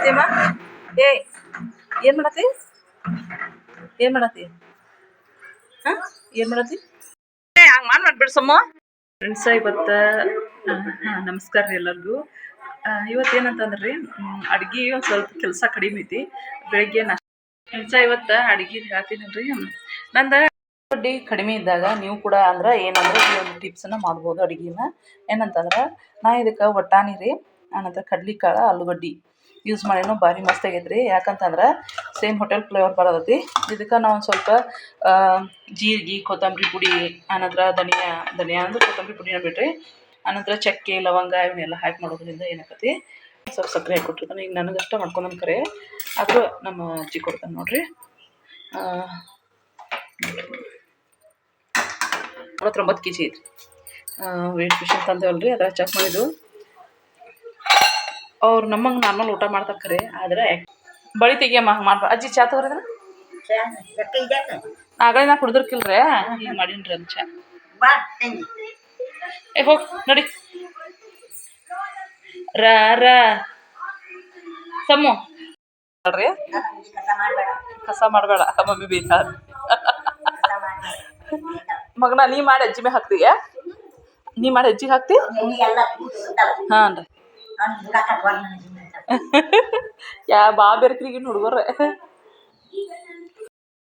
ಮಾಡತ್ತೀಯಮ್ಮ ಏ, ಏನು ಮಾಡತ್ತಿ? ಏನು ಮಾಡತ್ತಿ? ಹಾಂ, ಏನು ಮಾಡತ್ತಿ? ಏ, ಹಂಗೆ ಮಾಡಿ ಮಾಡ್ಬಿಡ್ಸಮ್ಮ ಫ್ರೆಂಡ್ಸ ಇವತ್ತು ನಮಸ್ಕಾರ ರೀ ಎಲ್ಲರಿಗೂ. ಇವತ್ತು ಏನಂತಂದ್ರೆ ರೀ ಅಡ್ಗೆ ಒಂದು ಸ್ವಲ್ಪ ಕೆಲಸ ಕಡಿಮೆ ಐತಿ. ಬೆಳಿಗ್ಗೆ ನಾಷ್ಟ. ಫ್ರೆಂಡ್ಸ ಇವತ್ತು ಅಡ್ಗೆ ಹೇಳ್ತೀನಿ ನಂದು ಬಡ್ಡಿ ಕಡಿಮೆ ಇದ್ದಾಗ ನೀವು ಕೂಡ ಅಂದ್ರೆ ಏನಂದ್ರೆ ಈ ಒಂದು ಟಿಪ್ಸನ್ನು ಮಾಡ್ಬೋದು ಅಡುಗೆನ. ಏನಂತಂದ್ರೆ, ನಾ ಇದಕ್ಕೆ ಒಟ್ಟಾನಿ ರೀ ಆನಂತರ ಕಡ್ಲಿಕಾಳು, ಆಲೂಗಡ್ಡೆ. ಯೂಸ್ ಮಾಡಿನೂ ಭಾರಿ ಮಸ್ತ್ ಆಗೈತೆ ರೀ ಯಾಕಂತಂದ್ರೆ ಸೇಮ್ ಹೋಟೆಲ್ ಫ್ಲೇವರ್ ಬರೋದೈತಿ. ಇದಕ್ಕೆ ನಾವು ಒಂದು ಸ್ವಲ್ಪ ಜೀರಿಗೆ, ಕೊತ್ತಂಬರಿ ಪುಡಿ, ಆನಂತರ ಧನಿಯಾ ಧನಿಯಾ ಅಂದ್ರೆ ಕೊತ್ತಂಬರಿ ಪುಡಿನ ಬಿಡ್ರಿ. ಆನಂತರ ಚಕ್ಕೆ, ಲವಂಗ ಇವನ್ನೆಲ್ಲ ಹಾಕಿ ಮಾಡೋದ್ರಿಂದ ಏನಾಕತಿ ಸ್ವಲ್ಪ ಸಕ್ಕರೆ ಹಾಕಿ ಕೊಟ್ಟಿರ್ತಾನೆ. ಈಗ ನನಗಷ್ಟ ಮಾಡ್ಕೊಂಡು ಕರೆ. ಆದರೂ ನಮ್ಮ ಅಜ್ಜಿ ಕೊಡ್ತಾನೆ ನೋಡ್ರಿ. ಮೂವತ್ತೊಂಬತ್ತು ಕೆ ಜಿ ಐತ್ರಿ. ವೇಟ್ ಮಿಷಿನ್ ತಂದೇವಲ್ರಿ ಅದ್ರ ಚೆಕ್ ಮಾಡಿದ್ದು. ಅವ್ರು ನಮ್ಮಂಗೆ ನಾರ್ಮಲ್ ಊಟ ಮಾಡ್ತಾರೆ ಖರೆ ಆದರೆ ಬಳಿ ತೆಗಿಯಮ್ಮ ಹಂಗೆ ಮಾಡ್ಬಾರ್ದು. ಅಜ್ಜಿ ಚಾ ತಗೋರಿದ್ರೆ ಆಗಲೇ ನಾ ಕುಡ್ದಿರ್ಕಿಲ್ರಿ? ಹಿಂಗೆ ಮಾಡೀನಿ ಅಂತ ಚಾ. ಏ ಹೋಗಿ ನೋಡಿ. ರ ರ. ಸಮ್ಮು ನೋಡ್ರಿ ಕಸ ಮಾಡಬೇಡ. ಮಮ್ಮಿ ಬೇಕಾ ಮಗನ ನೀ ಮಾಡಿ ಅಜ್ಜಿ ಮೇ ಹಾಕ್ತೀಯ? ನೀ ಮಾಡಿ ಅಜ್ಜಿಗೆ ಹಾಕ್ತಿ? ಹಾಂ ರೀ ಯಾ ಬಾ ಬೆರ್ಕ್ರಿಗಿನ ಹುಡುಗರ್ರೆ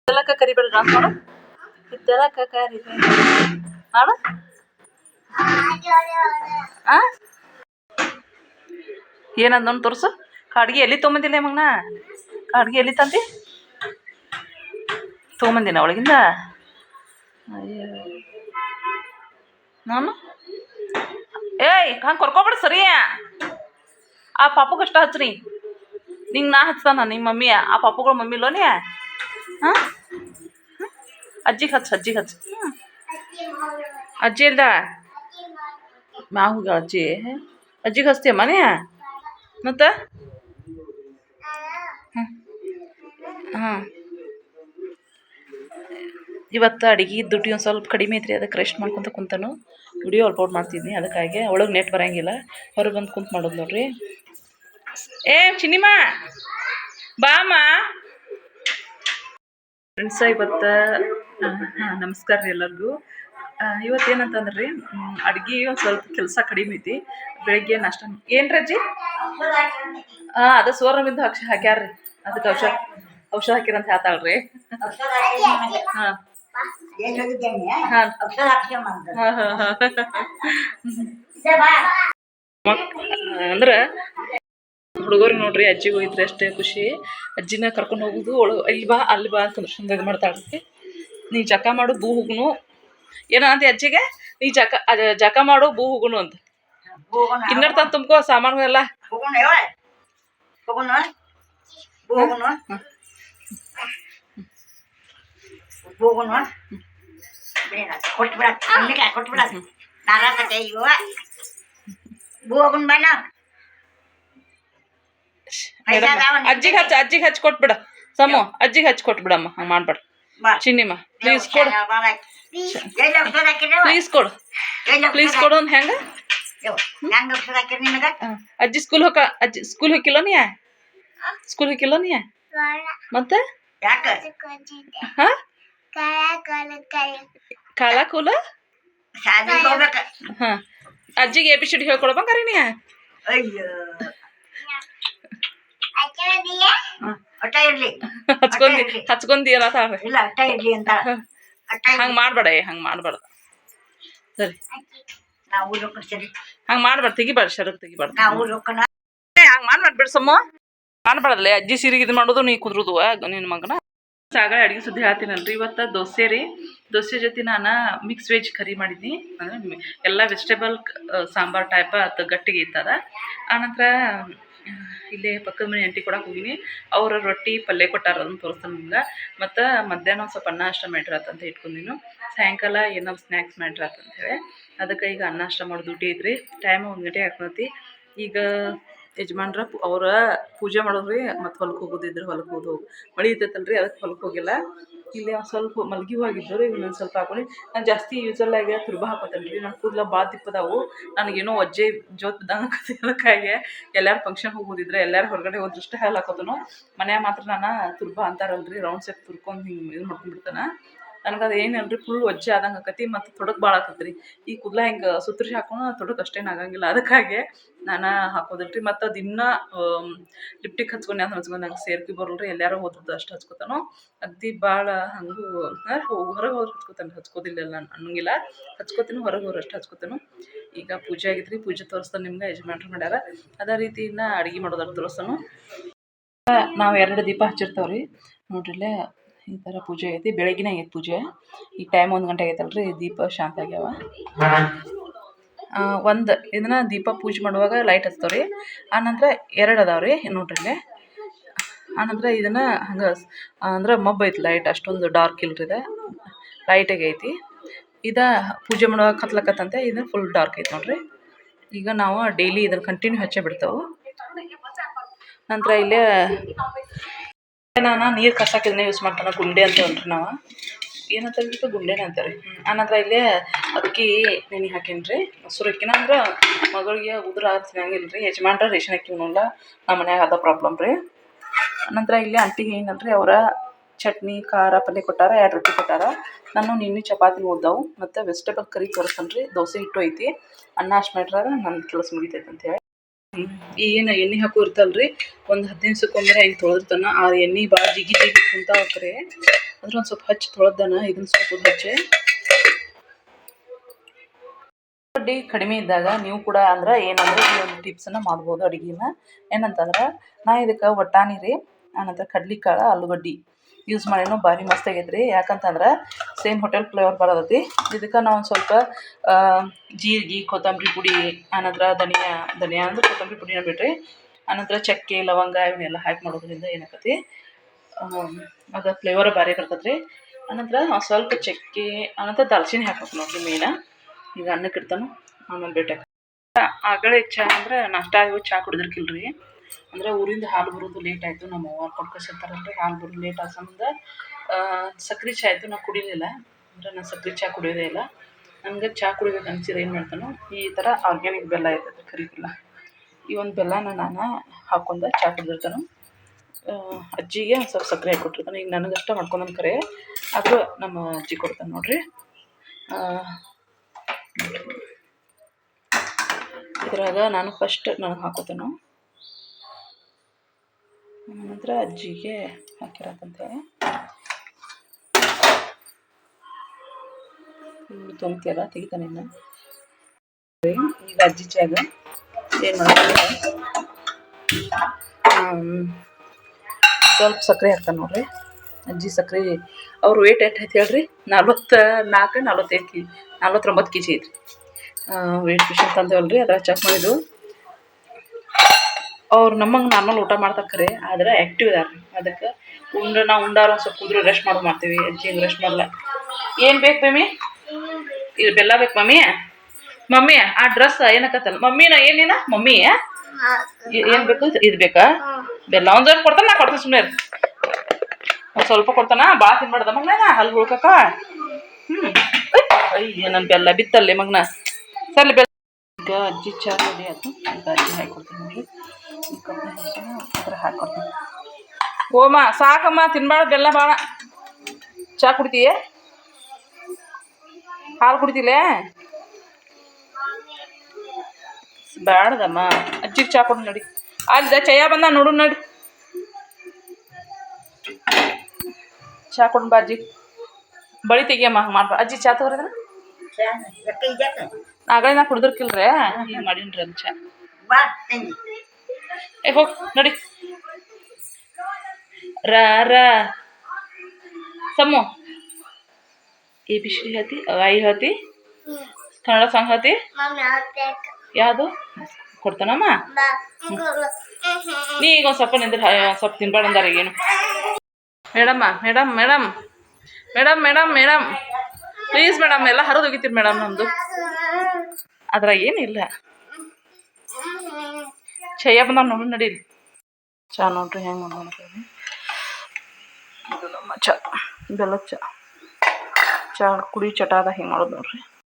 ಇದ್ದಲಕ್ಕ ಕರಿಬೇಡ ಅಂತ ನೋಡು. ಇದ್ದಲಕ್ಕ ಕರಿಬೇಡ ನೋಡು ಆ? ಏನಂದನು ತೋರ್ಸು. ಕಾಡ್ಗಿ ಎಲ್ಲಿ ತೊಗೊಂಬಂದಿಲ್ಲ ಮಗನ? ಕಾಡ್ಗಿ ಎಲ್ಲಿ ತಂದಿ? ತೊಗೊಂಬಂದಿನ ಅವಳಗಿಂದ? ನಾನು? ಏಯ್, ಹಂಗೆ ಕರ್ಕೊಬೇಡ ಸರಿಯಾ? ಆ ಪಾಪುಗೆ ಅಷ್ಟ ಹಚ್ರಿ. ನಿಂಗೆ ನಾ ಹಚ್ತಾನ ನಿಮ್ಮ ಮಮ್ಮಿ, ಆ ಪಾಪುಗಳು ಮಮ್ಮಿ ಲೋನಿ ಹಾಂ? ಅಜ್ಜಿಗೆ ಹಚ್ಚ ಅಜ್ಜಿಗೆ ಹಚ್ಚ ಅಜ್ಜಿ ಇಲ್ದ ನಾ ಹೋಗ ಅಜ್ಜಿ. ಅಜ್ಜಿಗೆ ಹಚ್ತೀಯ ಮನೆ? ಮತ್ತ? ಹಾಂ. ಇವತ್ತು ಅಡುಗೆ ದುಡ್ಡು ಒಂದು ಸ್ವಲ್ಪ ಕಡಿಮೆ ಐತ್ರಿ, ಅದಕ್ಕೆ ರೆಸ್ಟ್ ಮಾಡ್ಕೊತ ಕುಂತಾನು. ವಿಡಿಯೋ ಅಪ್ಲೋಡ್ ಮಾಡ್ತಿದ್ನಿ, ಅದಕ್ಕಾಗಿ. ಒಳಗೆ ನೆಟ್ ಬರೋಂಗಿಲ್ಲ. ಹೊರಗೆ ಬಂದು ಕುಂತು ಮಾಡೋದು ನೋಡ್ರಿ. ಏ ಚಿನ್ನಿಮ್ಮ ಬಾಮ್ಮ. ಫ್ರೆಂಡ್ಸ ಇವತ್ತು ನಮಸ್ಕಾರ ರೀ ಎಲ್ಲರಿಗೂ. ಇವತ್ತು ಏನಂತಂದ್ರೆ ರೀ ಅಡುಗೆ ಒಂದು ಸ್ವಲ್ಪ ಕೆಲಸ ಕಡಿಮೆ ಐತಿ. ಬೆಳಿಗ್ಗೆ ನಾಷ್ಟ ಏನು ರಜ್ಜಿ ಹಾಂ ಅದು ಸುವರ್ಣ ಬಿಂದು ಅಕ್ಷ ಹಾಕ್ಯಾರ್ರಿ. ಅದಕ್ಕೆ ಔಷಧ ಔಷಧ ಹಾಕಿರಂತ ಹೇಳ್ತಾಳ್ರಿ. ರೀ ಹಾಂ. ಹಾಂ ಹಾಂ ಹಾಂ. ಅಂದ್ರೆ ಹುಡುಗರು ನೋಡ್ರಿ, ಅಜ್ಜಿಗೆ ಹೋಗಿದ್ರೆ ಅಷ್ಟೇ ಖುಷಿ. ಅಜ್ಜಿನ ಕರ್ಕೊಂಡು ಹೋಗುದು ಒಳ ಇಲ್ಲಿ ಬಾ, ಅಲ್ಲಿ ಬಾ ಅಂತ ಕುಂದ್ರಸ್ಕೊಂಡು ಇದು ಮಾಡ್ತಾಳೆ ನೀ ಜಕ ಮಾಡು ಬೂ ಹುಗುನು. ಏನೋ ಅಂತ ಅಜ್ಜಿಗೆ, ನೀ ಜಕ ಜಕ ಮಾಡು ಬೂ ಹುಗುನು ಅಂತ ಇನ್ನರ್ ತಂದು ತುಂಬ್ಕೋ ಸಾಮಾನು ಎಲ್ಲ ಕೊಟ್ಬಿಡ ಕೊಟ್ಬಿಡ. ನಾರಾಸಕ್ಕೆ ಇವ. ಹೋಗುನ್ ಬಣ್ಣ. ಅಜ್ಜಿಗೆ ಹಚ್ಚ ಅಜ್ಜಿಗೆ ಹಚ್ಚಿ ಕೊಟ್ಬಿಡ. ಸಮು ಅಜ್ಜಿಗೆ ಹಚ್ಚಿ ಕೊಟ್ಬಿಡಮ್ಮ ಹಂಗೆ ಮಾಡ್ಬೇಡ. ಚಿನ್ನಿಮ್ಮ ಪ್ಲೀಸ್ ಕೊಡು. ಪ್ಲೀಸ್ ಕೊಡು. ಪ್ಲೀಸ್ ಕೊಡು ಅಂತ ಹೆಂಗೆ? ಅಜ್ಜಿ ಸ್ಕೂಲ್ ಹೋಗ ಅಜ್ಜಿ ಸ್ಕೂಲ್ ಹೋಗಿಲ್ಲ ನೀ? ಸ್ಕೂಲ್ ಹೋಗಿಲ್ಲ ನೀ? ಮತ್ತೆ? ಕಾಲ ಕೂಲ ಹಾ. ಅಜ್ಜಿಗೆ ಎ ಬಿ ಸಿ ಡಿ ಹೇಳ್ಕೊಡ್ಬೇಕರಿ ನೀ ಅಯ್ಯೋ ಅಟ್ಟ ಇರ್ಲಿ. ಹಚ್ಕೊಂಡಿ ಹಚ್ಕೊಂಡಿ ಅಲ್ಲ ತಾಳ್ರಿ ಇಲ್ಲ ಅಟ್ಟ ಇರ್ಲಿ ಅಂತ. ಹಂಗೆ ಮಾಡ್ಬೇಡ ಹಂಗೆ ಮಾಡ್ಬೇಡ. ಸರಿ. ನಾವು ರೊಕ್ಕ ಸರಿ. ಹಂಗೆ ಮಾಡ್ಬೇಡ ತೆಗಿಬೇಡ ಶರಕ್ ತೆಗಿಬೇಡ. ನಾವು ರೊಕ್ಕನ ಹಂಗೆ ಮಾಡ್ಬೇಡ ಬಿಡ್ಸಮ್ಮ ಮಾಡ್ಬೇಡಲ್ಲ ಅಜ್ಜಿ ಸೀರಿಗೆ ಇದು ಮಾಡೋದು ನೀ ಕುದ್ರದು ನಿನ್ನ ಮಗನ. ಸಾಗರ ಅಡಿಗೆ ಸುದ್ದಿ ಹೇಳ್ತೀನಲ್ರಿ ಇವತ್ತು ದೋಸೆ ರೀ. ದೋಸೆ ಜೊತೆ ನಾನು ಮಿಕ್ಸ್ ವೆಜ್ ಕರಿ ಮಾಡಿದ್ನಿ. ಅಂದರೆ ಎಲ್ಲ ವೆಜಿಟೇಬಲ್ ಸಾಂಬಾರ್ ಟೈಪ್ ಅದು ಗಟ್ಟಿಗೆ ಇತ್ತದ. ಆನಂತರ ಇಲ್ಲೇ ಪಕ್ಕದ ಮನೆ ಅಂಟಿ ಕೊಡಕ್ಕೆ ಹೋಗಿನಿ. ಅವ್ರ ರೊಟ್ಟಿ ಪಲ್ಯ ಕೊಟ್ಟಾರ ಅದನ್ನು ತೋರಿಸ್ತಾನೆ ನಿಮ್ಗೆ. ಮತ್ತು ಮಧ್ಯಾಹ್ನ ಸ್ವಲ್ಪ ಅನ್ನ ಅಷ್ಟ ಮಾಡಿರತ್ತಂತ ಇಟ್ಕೊಂಡಿನು ಸಾಯಂಕಾಲ ಏನೋ ಸ್ನ್ಯಾಕ್ಸ್ ಮಾಡಿರತ್ತಂತೇಳಿ ಅದಕ್ಕೆ ಈಗ ಅನ್ನ ಅಷ್ಟ ಮಾಡೋ ದುಡ್ಡು ಐತ್ರಿ. ಟೈಮ್ ಒಂದು ಗಂಟೆ ಹಾಕ್ನತಿ ಈಗ ಯಜಮಾನ್ರ ಅವ್ರ ಪೂಜೆ ಮಾಡೋದ್ರಿ ಮತ್ತು ಹೊಲಕ್ಕೆ ಹೋಗೋದಿದ್ರೆ ಹೊಲಕ್ಕೆ ಹೋಗಿ ಹೋಗಿ ಮಳೆ ಇರ್ತೈತಲ್ರಿ ಅದಕ್ಕೆ ಹೊಲಕ್ಕೆ ಹೋಗಿಲ್ಲ. ಇಲ್ಲಿ ಸ್ವಲ್ಪ ಮಲ್ಗಿ ಹೋಗಿದ್ದರು ನಾನು ಸ್ವಲ್ಪ ಹಾಕೊಂಡು ನಾನು ಜಾಸ್ತಿ ಯೂಸಲ್ಲಾಗಿ ತುರ್ಬ ಹಾಕೋತೇನೆ ರೀ ನನ್ನ ಕೂದಲ ಭಾಳ ದಿಪ್ಪದಾವು ನನಗೇನೋ ಅಜ್ಜೆ ಜೋತ್ ಬಿದ್ದಂಗೆ ಅದಕ್ಕಾಗಿ ಎಲ್ಲಾರು ಫಂಕ್ಷನ್ ಹೋಗೋದಿದ್ರೆ ಎಲ್ಲಾರು ಹೊರಗಡೆ ಹೋದ್ರಷ್ಟೇ ಹಾಲು ಹಾಕೋತನು. ಮನ್ಯಾಗ ಮಾತ್ರ ನಾನು ತುರ್ಬ ಅಂತಾರಲ್ರಿ ರೌಂಡ್ ಸೆಪ್ ತುರ್ಕೊಂಡು ಹಿಂಗೆ ಇದು ಮಾಡ್ಕೊಂಡ್ಬಿಡ್ತಾನೆ. ನನಗೆ ಅದು ಏನಲ್ರಿ ಫುಲ್ ಒಜ್ಜೆ ಆದಂಗೆ ಆಕತಿ ಮತ್ತು ತೊಡಕ್ ಭಾಳ ಆಕತ್ರಿ. ಈ ಕೂದಲ ಹಿಂಗೆ ಸುತ್ತರಿಸಿ ಹಾಕೋಣ ತೊಡಕ್ ಅಷ್ಟೇನು ಆಗಂಗಿಲ್ಲ. ಅದಕ್ಕಾಗೆ ನಾನು ಹಾಕೋದಿಲ್ರಿ. ಮತ್ತು ದಿನ ಲಿಪ್ಟಿಕ್ ಹಚ್ಕೊಂಡು ಯಾವ್ದು ಹಚ್ಕೊಂಡು ನಂಗೆ ಸೇರ್ಕಿ ಬರಲ್ರಿ. ಎಲ್ಲಾರು ಹೋದ್ರದ್ದು ಅಷ್ಟು ಹಚ್ಕೋತಾನೋ. ಅಗ್ದಿ ಭಾಳ ಹಂಗೂ ಹೊರಗೆ ಹೋದ್ರೆ ಹಚ್ಕೋತಾನೆ ಹಚ್ಕೋದಿಲ್ಲ ನಾನು ಅನ್ನಂಗಿಲ್ಲ. ಹಚ್ಕೋತೀನಿ, ಹೊರಗೆ ಹೋದ್ರೆ ಅಷ್ಟು ಹಚ್ಕೋತಾನು. ಈಗ ಪೂಜೆ ಆಗಿದ್ರಿ ಪೂಜೆ ತೋರಿಸ್ತಾನೆ ನಿಮ್ಗೆ ಯಜಮಾನ್ರು ಮಾಡ್ಯಾರ. ಅದೇ ರೀತಿ ಇನ್ನು ಅಡುಗೆ ಮಾಡೋದ್ರ ತೋರಿಸ್ತಾನು. ನಾವು ಎರಡು ದೀಪ ಹಚ್ಚಿರ್ತಾವ್ರಿ. ನೋಡ್ರಿಲ್ಲೇ ಈ ಥರ ಪೂಜೆ ಐತಿ. ಬೆಳಗಿನ ಆಗೈತೆ ಪೂಜೆ. ಈ ಟೈಮ್ ಒಂದು ಗಂಟೆ ಆಗೈತಲ್ರಿ, ದೀಪ ಶಾಂತ ಆಗ್ಯಾವ. ಒಂದು ಇದನ್ನ ದೀಪ ಪೂಜೆ ಮಾಡುವಾಗ ಲೈಟ್ ಹಚ್ತಾವ್ರಿ. ಆನಂತರ ಎರಡು ಅದಾವ್ರಿ ಆ ಆನಂತರ ಇದನ್ನು ಹಂಗೆ ಅಂದ್ರೆ ಮಬ್ಬು ಐತಿ ಲೈಟ್ ಅಷ್ಟೊಂದು ಡಾರ್ಕ್ ಇಲ್ರಿ ಇದು. ಲೈಟಾಗಿ ಐತಿ. ಇದ ಪೂಜೆ ಮಾಡುವಾಗ ಕತ್ಲಕತ್ತಂತೆ, ಇದನ್ನ ಫುಲ್ ಡಾರ್ಕ್ ಐತಿ ನೋಡ್ರಿ. ಈಗ ನಾವು ಡೈಲಿ ಇದನ್ನು ಕಂಟಿನ್ಯೂ ಹಚ್ಚೇ ಬಿಡ್ತೇವೆ. ನಂತರ ಇಲ್ಲೇ ನಾನು ನೀರು ಕಸಾಕ ಯೂಸ್ ಮಾಡ್ತಾನ, ಗುಂಡೆ ಅಂತ ನಾವು. ಏನಂತ ಹೇಳ್ಬಿಟ್ಟು ಗುಂಡೆನ ಅಂತಾರೆ ಆನಂತರ ಇಲ್ಲೇ ಅಕ್ಕಿ ನೆನೆ ಹಾಕೇನಿ ಅಕ್ಕಿನ ಅಂದ್ರೆ ಮಗಳಿಗೆ ಉದ್ರ ತಿನ್ನಂಗಿಲ್ಲ ರೀ ಯಜಮಾನ್ರ ರೇಷನ್ ಅಕ್ಕಿ ಉಣ್ಣಲ್ಲ ನಮ್ಮ ಮನ್ಯಾಗ ಅದ ಪ್ರಾಬ್ಲಮ್ ರೀ. ಆನಂತರ ಇಲ್ಲಿ ಅಂಟಿಗೆ ಏನಂದ್ರೆ, ಅವರ ಚಟ್ನಿ, ಖಾರ, ಪಲ್ಯ ಕೊಟ್ಟಾರ, ಎರಡು ರೊಟ್ಟಿ ಕೊಟ್ಟಾರ. ನಾನು ನಿನ್ನೆ ಚಪಾತಿ ಓದ್ದಾವು ಮತ್ತು ವೆಜಿಟೇಬಲ್ ಕರಿ ತೋರಿಸ್ತಾನೆ ದೋಸೆ ಹಿಟ್ಟು ಐತಿ. ಅನ್ನ ಅಷ್ಟು ಮಾಡ್ಯಾರ ನನ್ನ ಕೆಲಸ ಮುಗಿತೈತೆ ಅಂತೇಳಿ ಏನು ಎಣ್ಣೆ ಹಾಕೋ ಇರ್ತಲ್ರಿ, ಒಂದು ಹದಿನೈದು ನಿಮಿಷಕ್ಕೊಮ್ಮೆ ಹಿಂಗೆ ತೊಳೆದಿರ್ತಾನ ಆ ಎಣ್ಣೆ ಭಾಳ ಜಿಗಿ ಜಿಗಿ ಕುಂತ ಹೋಗ್ರಿ ಅದ್ರ ಒಂದು ಸ್ವಲ್ಪ ಹಚ್ಚಿ ತೊಳೆದಾನ ಇದನ್ನ ಸ್ವಲ್ಪ ಹಚ್ಚಿ. ಅಡ್ಡಿ ಕಡಿಮೆ ಇದ್ದಾಗ ನೀವು ಕೂಡ ಅಂದ್ರೆ ಏನಂದ್ರೆ ಈ ಒಂದು ಟಿಪ್ಸನ್ನ ಮಾಡ್ಬೋದು ಅಡುಗೆನ. ಏನಂತಂದ್ರೆ, ನಾ ಇದಕ್ಕೆ ಒಟ್ಟಾನಿ ರೀ ಆನಂತರ ಕಡ್ಲಿಕಾಳು, ಆಲೂಗಡ್ಡಿ. ಯೂಸ್ ಮಾಡೇನು ಭಾರಿ ಮಸ್ತ್ ಆಗೈತೆ ರೀ ಯಾಕಂತಂದ್ರೆ ಸೇಮ್ ಹೋಟೆಲ್ ಫ್ಲೇವರ್ ಬರೋದೈತಿ ಇದಕ್ಕೆ ನಾವು ಒಂದು ಸ್ವಲ್ಪ ಜೀರಿಗೆ, ಕೊತ್ತಂಬರಿ ಪುಡಿ, ಆನಂತರ ಧನಿಯಾ ಧನಿಯಾ ಅಂದ್ರೆ ಕೊತ್ತಂಬರಿ ಪುಡಿನ ಬಿಡ್ರಿ ಆನಂತರ ಚಕ್ಕೆ, ಲವಂಗ ಇವನ್ನೆಲ್ಲ ಹಾಕಿ ಮಾಡೋದ್ರಿಂದ ಏನಾಕತಿ ಅದು ಫ್ಲೇವರ್ ಭಾರಿ ಬರ್ತೈತ್ರಿ. ಆನಂತರ ಸ್ವಲ್ಪ ಚಕ್ಕೆ, ಆನಂತರ ದಾಲ್ಚಿನ್ನಿ ಹಾಕ್ಬೇಕು ನೋಡ್ರಿ ಮೇನ ಈಗ ಅನ್ನಕ್ಕೆ ಇಡ್ತಾನು ಆಮೇಲೆ ಬೇಟೆ. ಆಗಳೇ ಚಹಾ ಅಂದ್ರೆ ನಾಷ್ಟ ಆಗಿ ಚಹಾ ಕುಡಿದಿರ್ಕಿಲ್ರಿ. ಅಂದ್ರೆ ಊರಿಂದ ಹಾಲು ಬರೋದು ಲೇಟ್ ಆಯಿತು. ನಮ್ಮ ಅವ್ವ ಕೊಡ್ಕೊಸಿರ್ತಾರಲ್ರಿ ಹಾಲು ಬರೋದು ಲೇಟ್ ಆದ ಸಂಬಂಧ ಸಕ್ರೆ ಚಹಾ ಆಯಿತು. ನಾ ಕುಡಿಲಿಲ್ಲ. ಅಂದ್ರೆ ನಾನು ಸಕ್ರೆ ಚಹಾ ಕುಡಿಯೋದೇ ಇಲ್ಲ. ನನಗೆ ಚಹಾ ಕುಡಿಬೇಕು ಅನ್ಸಿರ ಏನು ಮಾಡ್ತಾನು, ಈ ಥರ ಆರ್ಗ್ಯಾನಿಕ್ ಬೆಲ್ಲ ಇರ್ತದೆ ಕರಿ ಬೆಲ್ಲ. ಈ ಒಂದು ಬೆಲ್ಲನ ನಾನು ಹಾಕೊಂಡ ಚಹಾ ಕುಡಿದಿರ್ತಾನು. ಅಜ್ಜಿಗೆ ಒಂದು ಸ್ವಲ್ಪ ಸಕ್ಕರೆ ಹಾಕಿಕೊಟ್ಟಿರ್ತಾನೆ ಈಗ ನನಗಷ್ಟ ಮಾಡ್ಕೊಂಡಂದು ಕರೆ. ಅದು ನಮ್ಮ ಅಜ್ಜಿ ಕೊಡ್ತಾನೆ ನೋಡ್ರಿ. ಇದ್ರಾಗ ನಾನು ಫಸ್ಟ್ ನನಗೆ ಹಾಕೋತೇನೆ. ನಂತರ ಅಜ್ಜಿಗೆ ಹಾಕಿರೋದಂತೆ. ತುಂಬ್ತಿಯಲ್ಲ, ತೆಗಿತಾನೆ ಈಗ ಅಜ್ಜಿ ಚಾಗ ಏನು ಮಾಡ್ತಾರೆ? ಸ್ವಲ್ಪ ಸಕ್ಕರೆ ಹಾಕ್ತಾನೆ ನೋಡ್ರಿ. ಅಜ್ಜಿ ಸಕ್ಕರೆ, ಅವ್ರ ವೇಟ್ ಎಷ್ಟು ಐತೆ ಹೇಳ್ರಿ? ನಲ್ವತ್ತು ನಾಲ್ಕು ನಲ್ವತ್ತೈದು ಕೆ ನಲ್ವತ್ತೊಂಬತ್ತು ಕೆ ಜಿ ಐತ್ರಿ ವೇಟ್ ಮಿಷನ್ ತಂದೇವಲ್ರಿ ಅದ್ರ ಚೆಕ್ ಮಾಡಿದ್ದು. ಅವ್ರು ನಮ್ಮಂಗೆ ನಾರ್ಮಲ್ ಊಟ ಮಾಡ್ತಾರೆ ಖರೆ ಆದ್ರೆ ಆ್ಯಕ್ಟಿವ್ ಇದಾರೆ ಅದಕ್ಕೆ ಉಂಡ್ರೆ ನಾವು ಉಂಡಾರ ಒಂದು ಸ್ವಲ್ಪ ಕುದ್ರೆ ರೆಸ್ಟ್ ಮಾಡೋದು ಮಾಡ್ತೀವಿ ಅಜ್ಜಿ ರಶ್ ರೆಸ್ಟ್ ಮಾಡಲ್ಲ ಏನು ಬೇಕು ಮಮ್ಮಿ? ಇದು ಬೆಲ್ಲ ಬೇಕು ಮಮ್ಮಿ? ಮಮ್ಮಿ ಆ ಡ್ರೆಸ್ ಏನಕ್ಕತ್ತಲ್ಲ ಮಮ್ಮಿನ ಏನೇನ ಮಮ್ಮಿ? ಏನು ಬೇಕು? ಇದು ಬೇಕಾ? ಬೆಲ್ಲ ಒಂದು ಸ್ವಲ್ಪ ಕೊಡ್ತಾನೆ ನಾ ಕೊಡ್ತೀನಿ ಸುಮ್ಮನೆ ಒಂದು ಸ್ವಲ್ಪ ಕೊಡ್ತಾನ? ಭಾಳ ತಿನ್ಬಾರ್ದ ಮಗನ ಹಲ್ಲು ಉಳ್ಕಕ್ಕ ಹ್ಞೂ ಅಯ್ಯ ನನ್ನ ಬೆಲ್ಲ ಬಿತ್ತಲ್ಲೇ ಮಗನ. ಸರ್ಲಿ ಬೆಲ್ಲ ಈಗ ಅಜ್ಜಿ ಚಾ ರೆಡಿ ಆಯ್ತು. ಈಗ ಅಜ್ಜಿ ಹಾಕಿ ನೋಡ್ರಿ ಕಪ್ಪು ಹಾಕ್ಕೊಂಡು ಅದ್ರ ಹಾಕೊಡ್ತೀನಿ ಓಮ ಸಾಕಮ್ಮ ತಿನ್ಬಾಳ ಬೆಲ್ಲ ಭಾಳ ಚಾ ಕುಡ್ತೀಯ? ಹಾಲು ಕುಡಿತಿಲ್ಲೇ ಬ್ಯಾಡದಮ್ಮ. ಅಜ್ಜಿಗೆ ಚಾ ಕೊಡು ನೋಡಿ. ಆಗಿದೆ ಚಯ ಬಂದ ನೋಡು ನೋಡಿ. ಚಾ ಕೊಡು ಬಾ ಅಜ್ಜಿ. ಬಳಿ ತೆಗಿಯಮ್ಮ ಮಾಡ್ಬಾ. ಅಜ್ಜಿ ಚಾ ಇದಕ್ಕೆ ಆಗಲೇ ನಾ ಕುಡ್ದಿರ್ಕಿಲ್ರೇ? ಹಿಂಗೆ ಮಾಡೀನ್ರಿ ಅದು ಚಾ. ಬಾ ತಂಗಿ. ಏ, ಹೋಗ್, ನೋಡಿ. ರ ರ. ಸಮು ಎ, ಬಿ, ಸಿ ಹೇಳ್ತಿ ಐ ಹೇಳ್ತಿ ಕನ್ನಡ ಸಾಂಗ್ ಹೇಳ್ತಿ ಯಾವುದು? ಕೊಡ್ತಾನಮ್ಮ? ನೀ ಈಗ ಒಂದು ಸ್ವಲ್ಪ ನಿಂದ್ರೆ ಸ್ವಲ್ಪ ತಿನ್ಬೇಡ ಅಂದಾರ ಏನು. Madam, madam madam. Madam madam madam. Please madam, ಎಲ್ಲ ಹರಿದು ಹೋಗಿತ್ತೀರಿ ಮೇಡಮ್ ನಮ್ಮದು ಅದ್ರಾಗ ಏನಿಲ್ಲ. ಚಯ್ಯ ಬಂದ ನೋಡಿ, ನಡೀರಿ. ಚಾ ನೋಡ್ರಿ, ಹೆಂಗೆ ಮಾಡೋಣ ಇದು ನಮ್ಮ ಚಾ, ಬೆಲ್ಲದ ಚಾ. ಚಾ ಕುಡಿ ಚಟಾದ ಹಿಂಗೆ ಮಾಡೋದು ನೋಡ್ರಿ.